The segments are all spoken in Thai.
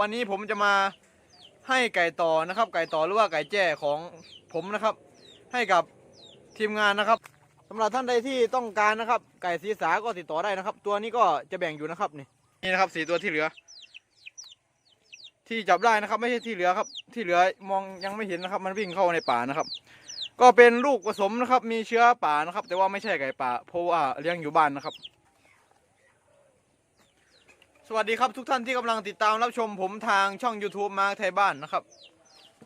วันนี้ผมจะมาให้ไก่ต่อนะครับ ไก่ต่อหรือว่าไก่แจ้ของผมนะครับ ให้กับทีมงานนะครับสำหรับท่านใดที่ต้องการนะครับ ไก่สีสาก็ติดต่อได้นะครับ ตัวนี้ก็จะแบ่งอยู่นะครับนี่นี่นะครับสีตัวที่เหลือ ที่จับได้นะครับ ไม่ใช่ที่เหลือครับ ที่เหลือมองยังไม่เห็นนะครับ มันวิ่งเข้าในป่านะครับ ก็เป็นลูกผสมนะครับ มีเชื้อป่านะครับ แต่ว่าไม่ใช่ไก่ป่าเพราะว่าเลี้ยงอยู่บ้านนะครับ สวัสดีครับทุกท่านที่กำลังติดตามรับชมผมทางช่อง YouTube มาร์คไทยบ้านนะครับ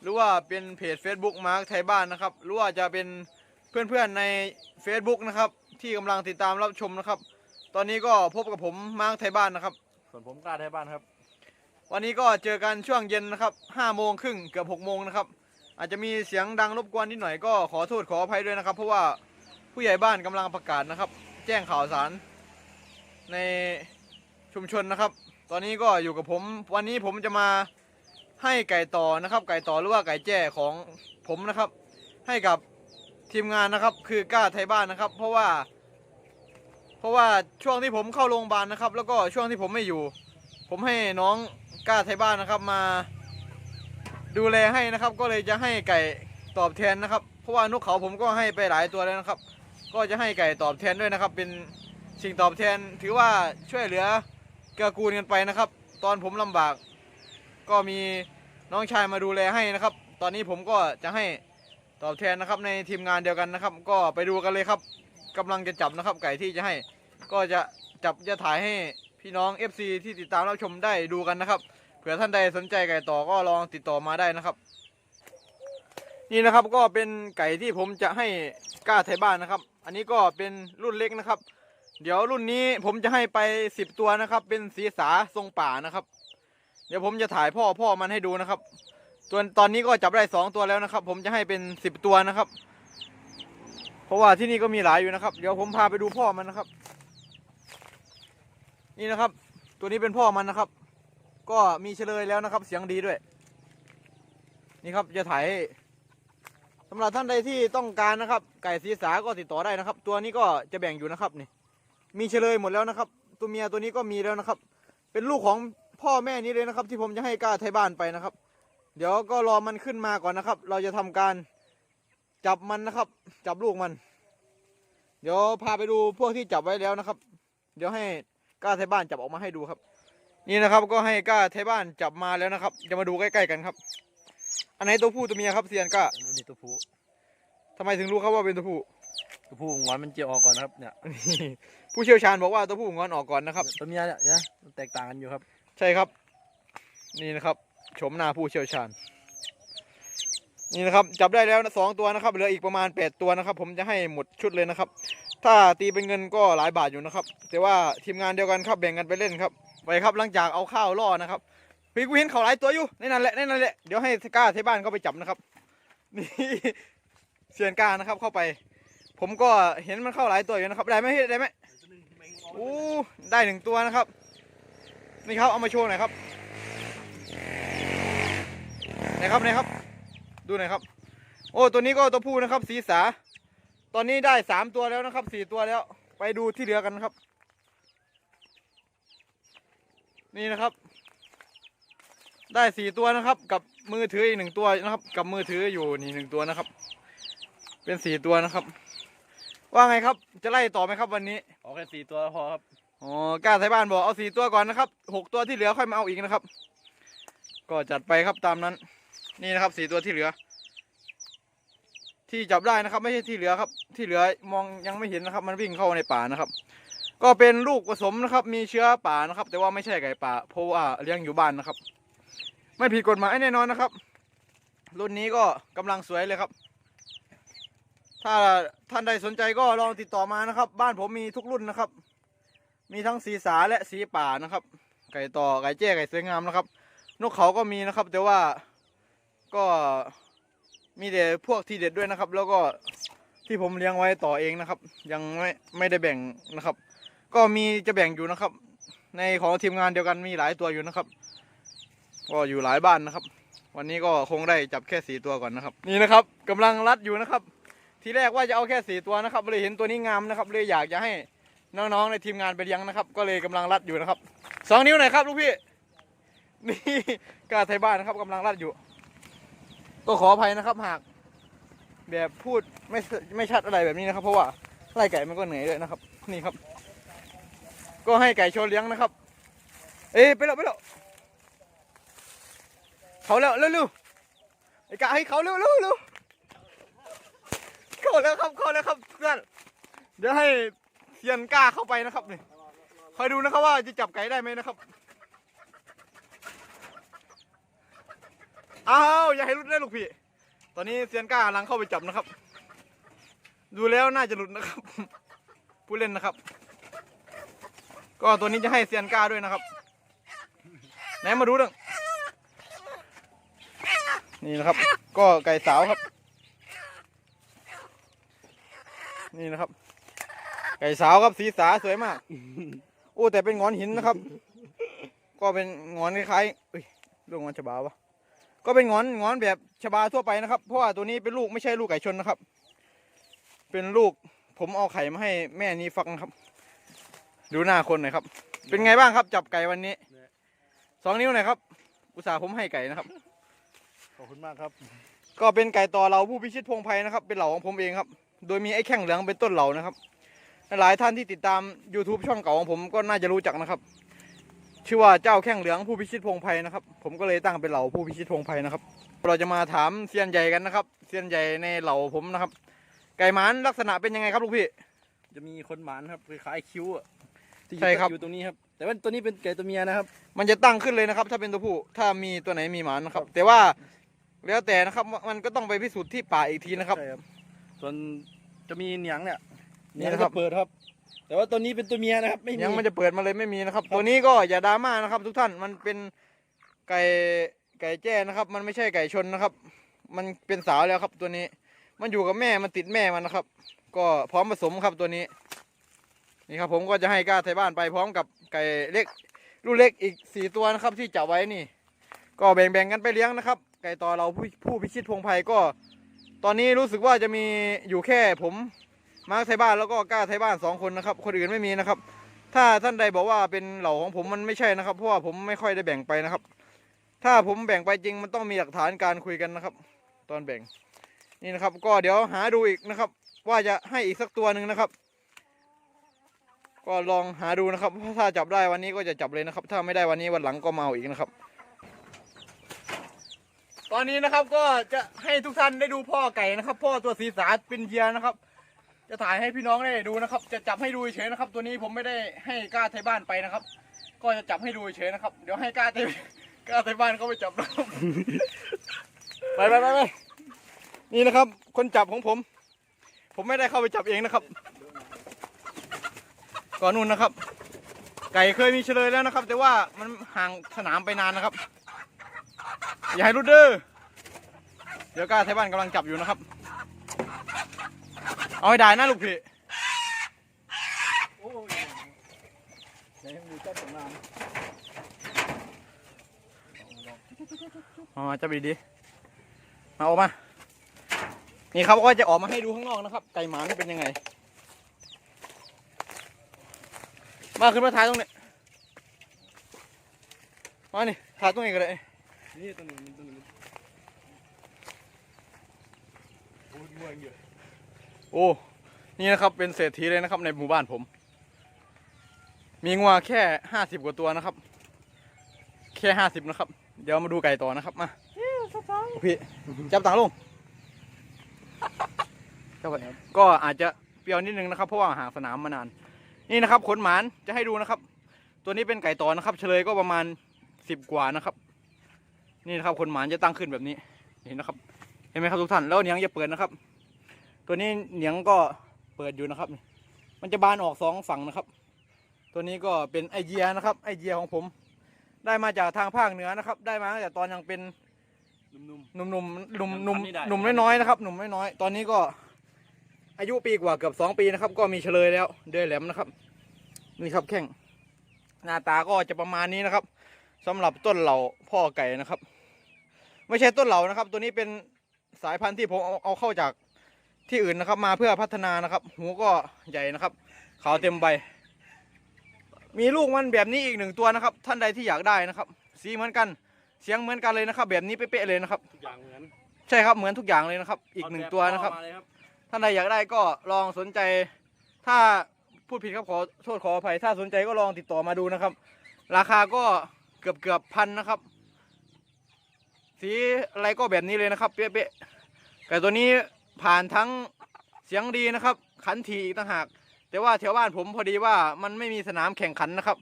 หรือว่าเป็นเพจ Facebook มาร์คไทยบ้านนะครับ หรือว่าจะเป็นเพื่อนๆใน Facebook นะครับที่กำลังติดตามรับชมนะครับ ตอนนี้ก็พบกับผมมาร์คไทยบ้านนะครับ ส่วนผมกล้าไทยบ้านครับ วันนี้ก็เจอกันช่วงเย็นนะครับ5โมงครึ่งเกือบ6โมงนะครับ อาจจะมีเสียงดังรบกวนนิดหน่อยก็ขอโทษขออภัยด้วยนะครับ เพราะว่าผู้ใหญ่บ้านกำลังประกาศนะครับ แจ้งข่าวสารใน ชุมชนนะครับ ตอนนี้ก็อยู่กับผม วันนี้ผมจะมาให้ไก่ต่อนะครับ ไก่ต่อหรือว่าไก่แจ้ของผมนะครับ ให้กับทีมงานนะครับ คือกล้าไทยบ้านนะครับ เพราะว่า เพราะว่าช่วงที่ผมเข้าโรงพยาบาลนะครับ แล้วก็ช่วงที่ผมไม่อยู่ ผมให้น้องกล้าไทยบ้านนะครับมา ดูแลให้นะครับ ก็เลยจะให้ไก่ตอบแทนนะครับ เพราะว่านกเขาผมก็ให้ไปหลายตัวแล้วนะครับ ก็จะให้ไก่ตอบแทนด้วยนะครับ เป็นสิ่งตอบแทนถือว่าช่วยเหลือ เกื้อกูลกันไปนะครับ ตอนผมลำบาก ก็มีน้องชายมาดูแลให้นะครับ ตอนนี้ผมก็จะให้ตอบแทนนะครับในทีมงานเดียวกันนะครับ ก็ไปดูกันเลยครับกำลังจะจับนะครับ ไก่ที่จะให้ ก็จะจับจะถ่ายให้พี่น้อง FC ที่ติดตามรับชมได้ดูกันนะครับ เผื่อท่านใดสนใจไก่ต่อก็ลองติดต่อมาได้นะครับ นี่นะครับก็เป็นไก่ที่ผมจะให้กล้าไทยบ้านนะครับ อันนี้ก็เป็นรุ่นเล็กนะครับ เดี๋ยวรุ่นนี้ผมจะให้ไปสิบตัวนะครับ เป็นสีสาทรงป่านะครับ เดี๋ยวผมจะถ่ายพ่อพ่อมันให้ดูนะครับส่วนตอนนี้ก็จับได้สองตัวแล้วนะครับ ผมจะให้เป็นสิบตัวนะครับ เพราะว่าที่นี่ก็มีหลายอยู่นะครับ เดี๋ยวผมพาไปดูพ่อมันนะครับ นี่นะครับ ตัวนี้เป็นพ่อมันนะครับ ก็มีเฉลยแล้วนะครับ เสียงดีด้วย นี่ครับจะถ่ายสำหรับท่านใดที่ต้องการนะครับ ไก่สีสาก็ติดต่อได้นะครับ ตัวนี้ก็จะแบ่งอยู่นะครับนี่ มีเฉลยหมดแล้วนะครับ ตัวเมียตัวนี้ก็มีแล้วนะครับ เป็นลูกของพ่อแม่นี้เลยนะครับ ที่ผมจะให้กล้าไทยบ้านไปนะครับ เดี๋ยวก็รอมันขึ้นมาก่อนนะครับ เราจะทำการจับมันนะครับ จับลูกมัน เดี๋ยวพาไปดูพวกที่จับไว้แล้วนะครับ เดี๋ยวให้กล้าไทยบ้านจับออกมาให้ดูครับ นี่นะครับก็ให้กล้าไทยบ้านจับมาแล้วนะครับจะมาดูใกล้ๆกันครับ อันไหนตัวผู้ตัวเมียครับเซียนกล้าอันนี้ตัวผู้ทำไมถึงรู้ครับว่าเป็นตัวผู้ ตัวผู้งอนมันเจียวออกก่อนนะครับเนี่ยนี่ผู้เชี่ยวชาญบอกว่าตัวผู้งอนออกก่อนนะครับ ตัวเมียเนี่ยนะมันแตกต่างกันอยู่ครับ ใช่ครับ นี่นะครับชมหน้าผู้เชี่ยวชาญ นี่นะครับ จับได้แล้วนะสองตัวนะครับเหลืออีกประมาณแปดตัวนะครับ ผมจะให้หมดชุดเลยนะครับ ถ้าตีเป็นเงินก็หลายบาทอยู่นะครับ แต่ว่าทีมงานเดียวกันครับแบ่งกันไปเล่นครับไปครับหลังจากเอาข้าวล่อนะครับปีกูเห็นเขาหลายตัวอยู่ในนั้นแหละในนั้นแหละเดี๋ยวให้กล้าที่บ้านเขาไปจับนะครับนี่เซียนกล้านะครับเข้าไป ผมก็เห็นมันเข้าหลายตัวอยู่นะครับ ได้ไหมได้ไหมโอ้ได้หนึ่งตัวนะครับ นี่ครับเอามาโชว์หน่อยครับไหนครับไหนครับ ดูหน่อยครับ โอ้ตัวนี้ก็ตัวผู้นะครับ สีสา ตอนนี้ได้สามตัวแล้วนะครับสี่ตัวแล้ว ไปดูที่เหลือกันครับ นี่นะครับ ได้สี่ตัวนะครับ กับมือถืออีกหนึ่งตัวนะครับ กับมือถืออยู่นี่หนึ่งตัวนะครับ เป็นสี่ตัวนะครับ ว่าไงครับ จะไล่ต่อไหมครับวันนี้ออกแค่สี่ตัวพอครับอ๋อกล้าไทยบ้านบอกเอาสี่ตัวก่อนนะครับหกตัวที่เหลือค่อยมาเอาอีกนะครับ ก็จัดไปครับตามนั้น นี่นะครับสี่ตัวที่เหลือ ที่จับได้นะครับ ไม่ใช่ที่เหลือครับ ที่เหลือมองยังไม่เห็นนะครับ มันวิ่งเข้าในป่านะครับ ก็เป็นลูกผสมนะครับ มีเชื้อป่านะครับ แต่ว่าไม่ใช่ไก่ป่าเพราะว่าเลี้ยงอยู่บ้านนะครับ ไม่ผิดกฎหมายแน่นอนนะครับ รุ่นนี้ก็กำลังสวยเลยครับ ถ้าท่านใดสนใจก็ลองติดต่อมานะครับ บ้านผมมีทุกรุ่นนะครับ มีทั้งสีสาและสีป่านะครับ ไก่ต่อไก่แจ้ไก่สวยงามนะครับ นกเขาก็มีนะครับ แต่ว่าก็มีแต่พวกทีเด็ดด้วยนะครับ แล้วก็ที่ผมเลี้ยงไว้ต่อเองนะครับ ยังไม่ไม่ได้แบ่งนะครับ ก็มีจะแบ่งอยู่นะครับ ในของทีมงานเดียวกันมีหลายตัวอยู่นะครับ ก็อยู่หลายบ้านนะครับ วันนี้ก็คงได้จับแค่สีตัวก่อนนะครับ นี่นะครับกำลังรัดอยู่นะครับ ทีแรกว่าจะเอาแค่สีตัวนะครับเลยเห็นตัวนี้งามนะครับ เลยอยากจะให้น้องๆในทีมงานไปเลี้ยงนะครับ ก็เลยกำลังรัดอยู่นะครับสองนิ้วหน่อยครับลูกพี่นี่กาไทยบ้านนะครับกำลังรัดอยู่ ก็ขออภัยนะครับ หาก แบบพูดไม่ไม่ชัดอะไรแบบนี้นะครับ เพราะว่าไล่ไก่มันก็เหนื่อยเลยนะครับ นี่ครับ ก็ให้ไก่ชว์เลี้ยงนะครับ เอ้ไปแล้วไปแล้วเขาแล้วเร็วๆไอ้กาให้เขาเร็วเร็ว เร็วเข้าแล้วครับเข้าแล้วครับเพื่อนเดี๋ยวให้เซียนกล้าเข้าไปนะครับนี่คอยดูนะครับว่าจะจับไก่ได้ไหมนะครับอ้าวอย่าให้รุดได้ลูกพี่ ตอนนี้เซียนกล้ากำลังเข้าไปจับนะครับ ดูแล้วน่าจะหลุดนะครับ ผู้เล่นนะครับ ก็ตัวนี้จะให้เซียนกล้าด้วยนะครับไหนมาดูเรื่องนี่นะครับ ก็ไก่สาวครับ นี่นะครับ ไก่สาวครับสีสาสวยมากโอ้แต่เป็นงอนหินนะครับ ก็เป็นงอนคล้ายๆเอ้ยลูกงอนฉบาวะก็เป็นงอนงอนแบบฉบาทั่วไปนะครับ เพราะว่าตัวนี้เป็นลูกไม่ใช่ลูกไก่ชนนะครับ เป็นลูกผมเอาไข่มาให้แม่นี้ฟักนะครับ ดูหน้าคนหน่อยครับ เป็นไงบ้างครับ จับไก่วันนี้สองนิ้วหน่อยครับ อุตส่าห์ผมให้ไก่นะครับขอบคุณมากครับ ก็เป็นไก่ต่อเราผู้พิชิตพงไพนะครับ เป็นเหล่าของผมเองครับ โดยมีไอ้แข้งเหลืองเป็นต้นเหล่านะครับ หลายท่านที่ติดตาม YouTube ช่องเก่าของผมก็น่าจะรู้จักนะครับ ชื่อว่าเจ้าแข้งเหลืองผู้พิชิตพงไพนะครับ ผมก็เลยตั้งเป็นเหล่าผู้พิชิตพงไพนะครับ เราจะมาถามเซียนใหญ่กันนะครับ เซียนใหญ่ในเหล่าผมนะครับ ไก่หมันลักษณะเป็นยังไงครับลูกพี่ จะมีคนหมานครับคล้ายๆคิ้วอะที่อยู่ใช่ครับ อยู่ตรงนี้ครับ แต่ว่าตัวนี้เป็นไก่ตัวเมียนะครับ มันจะตั้งขึ้นเลยนะครับ ถ้าเป็นตัวผู้ถ้ามีตัวไหนมีหมานะครับ แต่ว่าแล้วแต่นะครับมันก็ต้องไปพิสูจน์ที่ป่าอีกทีนะครับ ใช่ครับ ส่วนจะมีเหนียงเนี่ยนี่เหนียงนะครับจะเปิดครับ แต่ว่าตัวนี้เป็นตัวเมียนะครับ ไม่มี ยังมันจะเปิดมาเลยไม่มีนะครับ ตัวนี้ก็อย่าดราม่านะครับ ทุกท่านมันเป็นไก่ไก่แจ้นะครับ มันไม่ใช่ไก่ชนนะครับ มันเป็นสาวแล้วครับตัวนี้ มันอยู่กับแม่มันติดแม่มันนะครับ ก็พร้อมผสมครับตัวนี้ นี่ครับผมก็จะให้ก้าไทยบ้านไปพร้อมกับไก่เล็กลูกเล็กอีกสี่ตัวนะครับที่จับไว้นี่ ก็แบ่งๆกันไปเลี้ยงนะครับ ไก่ต่อเราผู้ผู้พิชิตพงไพก็ ตอนนี้รู้สึกว่าจะมีอยู่แค่ผมมาร์คไทยบ้านแล้วก็ก้าไทยบ้านสองคนนะครับ คนอื่นไม่มีนะครับ ถ้าท่านใดบอกว่าเป็นเหล่าของผมมันไม่ใช่นะครับ เพราะว่าผมไม่ค่อยได้แบ่งไปนะครับ ถ้าผมแบ่งไปจริงมันต้องมีหลักฐานการคุยกันนะครับ ตอนแบ่งนี่นะครับ ก็เดี๋ยวหาดูอีกนะครับ ว่าจะให้อีกสักตัวหนึ่งนะครับ ก็ลองหาดูนะครับถ้าจับได้วันนี้ก็จะจับเลยนะครับ ถ้าไม่ได้วันนี้วันหลังก็มาเอาอีกนะครับ ตอนนี้นะครับก็จะให้ทุกท่านได้ดูพ่อไก่นะครับ พ่อตัวสีสาเป็นเยียนะครับ จะถ่ายให้พี่น้องได้ดูนะครับ จะจับให้ดูเฉยๆนะครับ ตัวนี้ผมไม่ได้ให้กล้าไทยบ้านไปนะครับ ก็จะจับให้ดูเฉยๆนะครับ เดี๋ยวให้กล้าไทยกล้าไทยบ้านเขาไปจับนะครับไปไปไปไปนี่นะครับ คนจับของผม ผมไม่ได้เข้าไปจับเองนะครับ ก่อนนู่นนะครับ ไก่เคยมีเฉลยแล้วนะครับ แต่ว่ามันห่างสนามไปนานนะครับ อย่าให้รุดเด้อเดี๋ยวก้าไทยบ้านกำลังจับอยู่นะครับ เอาให้ได้นะลูกพี่อ้ยไหนมีเจ้าสำนานเอจับดีมาออกมา นี่ครับก็จะออกมาให้ดูข้างนอกนะครับ ไก่หมานี่เป็นยังไง มาขึ้นมาถ่ายตรงนี้ มานี่ถ่ายตรงนี้ก็ได้ นี่ตัวนี้มันตัวนี้โอ้ยงวงเยอะโอ้นี่นะครับเป็นเศรษฐีเลยนะครับในหมู่บ้านผม มีงัวแค่ห้าสิบกว่าตัวนะครับ แค่ห้าสิบนะครับ เดี๋ยวมาดูไก่ต่อนะครับมาโอ้พี่จับต่างลงจับไว้ก็อาจจะเปรี้ยวนิดนึงนะครับเพราะว่าห่างสนามมานาน นี่นะครับขนหมานจะให้ดูนะครับ ตัวนี้เป็นไก่ต่อนะครับ เฉลยก็ประมาณสิบกว่านะครับ นี่นะครับขนหมานจะตั้งขึ้นแบบนี้เห็นนะครับ เห็นไหมครับทุกท่านแล้วเนียงจะเปิดนะครับ ตัวนี้เหนียงก็เปิดอยู่นะครับนี่มันจะบานออกสองฝั่งนะครับ ตัวนี้ก็เป็นไอเดียนะครับ ไอเดียของผม ได้มาจากทางภาคเหนือนะครับ ได้มาตั้งแต่ตอนยังเป็นนุ่มหนุ่มๆหนุ่มหนุ่มหนุ่มทำนี่ได้หนุ่มน้อยๆนะครับหนุ่มน้อยๆตอนนี้ก็อายุปีกว่าเกือบสองปีนะครับ ก็มีเฉลยแล้วเดือยแหลมนะครับนี่ครับแข้งหน้าตาก็จะประมาณนี้นะครับสำหรับต้นเหล่าพ่อไก่นะครับ ไม่ใช่ต้นเหล่านะครับ ตัวนี้เป็นสายพันธุ์ที่ผมเอาเอาเข้าจากที่อื่นนะครับ มาเพื่อพัฒนานะครับ หูก็ใหญ่นะครับขาวเต็มใบ มีลูกมันแบบนี้อีกหนึ่งตัวนะครับ ท่านใดที่อยากได้นะครับ สีเหมือนกันเสียงเหมือนกันเลยนะครับ แบบนี้เป๊ะๆเลยนะครับ ทุกอย่างเหมือนใช่ครับเหมือนทุกอย่างเลยนะครับ อีกหนึ่งตัวนะครับเอาแมาเลยท่านใดอยากได้ก็ลองสนใจ ถ้าพูดผิดครับขอโทษขออภัย ถ้าสนใจก็ลองติดต่อมาดูนะครับ ราคาก็เกือบเกือบพันนะครับ สีอะไรก็แบบนี้เลยนะครับ เป๊ะๆไก่ตัวนี้ผ่านทั้งเสียงดีนะครับ ขันทีอีกต่างหาก แต่ว่าแถวบ้านผมพอดีว่ามันไม่มีสนามแข่งขันนะครับ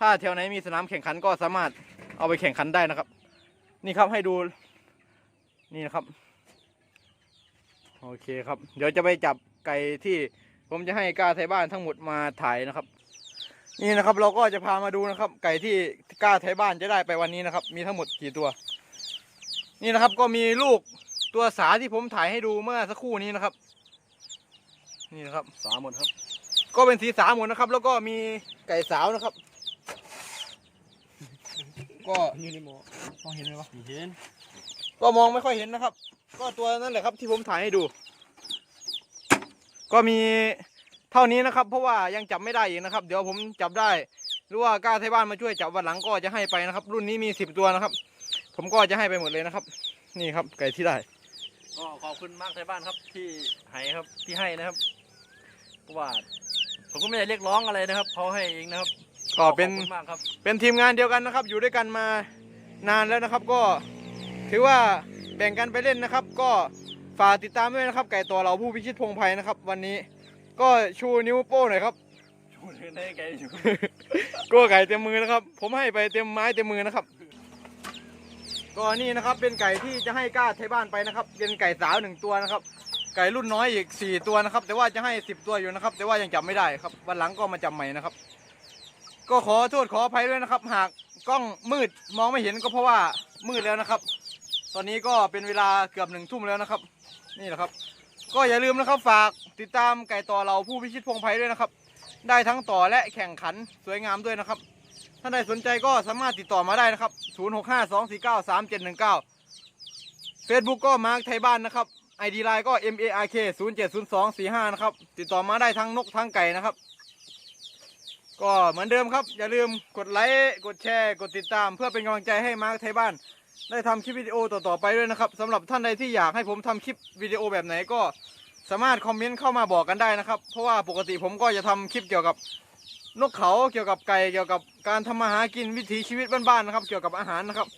ถ้าแถวไหนมีสนามแข่งขันก็สามารถเอาไปแข่งขันได้นะครับ นี่ครับให้ดูนี่นะครับ โอเคครับ เดี๋ยวจะไปจับไก่ที่ผมจะให้กล้าไทยบ้านทั้งหมดมาถ่ายนะครับ นี่นะครับเราก็จะพามาดูนะครับ ไก่ที่กล้าไทยบ้านจะได้ไปวันนี้นะครับ มีทั้งหมดกี่ตัว นี่นะครับก็มีลูกตัวสาที่ผมถ่ายให้ดูเมื่อสักครู่นี้นะครับ นี่นะครับสามหมดครับ ก็เป็นสีสามหมดนะครับ แล้วก็มีไก่สาวนะครับ ก็อยู่ในหม้อมองเห็นไหมวะเห็นก็มองไม่ค่อยเห็นนะครับ ก็ตัวนั่นแหละครับที่ผมถ่ายให้ดู ก็มีเท่านี้นะครับ เพราะว่ายังจับไม่ได้อีกนะครับ เดี๋ยวผมจับได้หรือว่ากล้าไทยบ้านมาช่วยจับวันหลังก็จะให้ไปนะครับ รุ่นนี้มีสิบตัวนะครับ ผมก็จะให้ไปหมดเลยนะครับ นี่ครับไก่ที่ได้ก็ขอบคุณมากไทยบ้านครับที่ให้ครับที่ให้นะครับเพราะว่าผมก็ไม่ได้เรียกร้องอะไรนะครับเขาให้เองนะครับก็เป็นขอบคุณมากครับเป็นทีมงานเดียวกันนะครับ อยู่ด้วยกันมานานแล้วนะครับ ก็ถือว่าแบ่งกันไปเล่นนะครับ ก็ฝากติดตามด้วยนะครับ ไก่ตัวเราผู้พิชิตพงไพนะครับ วันนี้ก็ชูนิ้วโป้หน่อยครับ ชูเลยให้แกอยู่กลัวไก่เต็มมือนะครับ ผมให้ไปเต็มไม้เต็มมือนะครับ ก็นี่นะครับเป็นไก่ที่จะให้ก้าไทยบ้านไปนะครับ เป็นไก่สาวหนึ่งตัวนะครับ ไก่รุ่นน้อยอีกสี่ตัวนะครับ แต่ว่าจะให้สิบตัวอยู่นะครับ แต่ว่ายังจับไม่ได้ครับ วันหลังก็มาจับใหม่นะครับ ก็ขอโทษขออภัยด้วยนะครับ หากกล้องมืดมองไม่เห็นก็เพราะว่ามืดแล้วนะครับ ตอนนี้ก็เป็นเวลาเกือบหนึ่งทุ่มแล้วนะครับ นี่แหละครับ ก็อย่าลืมนะครับฝากติดตามไก่ต่อเราผู้พิชิตพงไพด้วยนะครับ ได้ทั้งต่อและแข่งขันสวยงามด้วยนะครับ ท่านใดสนใจก็สามารถติดต่อมาได้นะครับ 0652493719 Facebook ก็มาร์คไทยบ้านนะครับ ID ไลน์ก็ mark 070245 นะครับ ติดต่อมาได้ทั้งนกทั้งไก่นะครับ ก็เหมือนเดิมครับ อย่าลืมกดไลค์กดแชร์ กดติดตาม เพื่อเป็นกำลังใจให้มาร์คไทยบ้าน ได้ทำคลิปวิดีโอต่อๆไปด้วยนะครับสำหรับท่านใดที่อยากให้ผมทำคลิปวิดีโอแบบไหนก็สามารถคอมเมนต์เข้ามาบอกกันได้นะครับ เพราะว่าปกติผมก็จะทำคลิปเกี่ยวกับ นกเขาเกี่ยวกับไก่เกี่ยวกับการทำมาหากินวิถีชีวิตบ้านๆนะครับ เกี่ยวกับอาหารนะครับ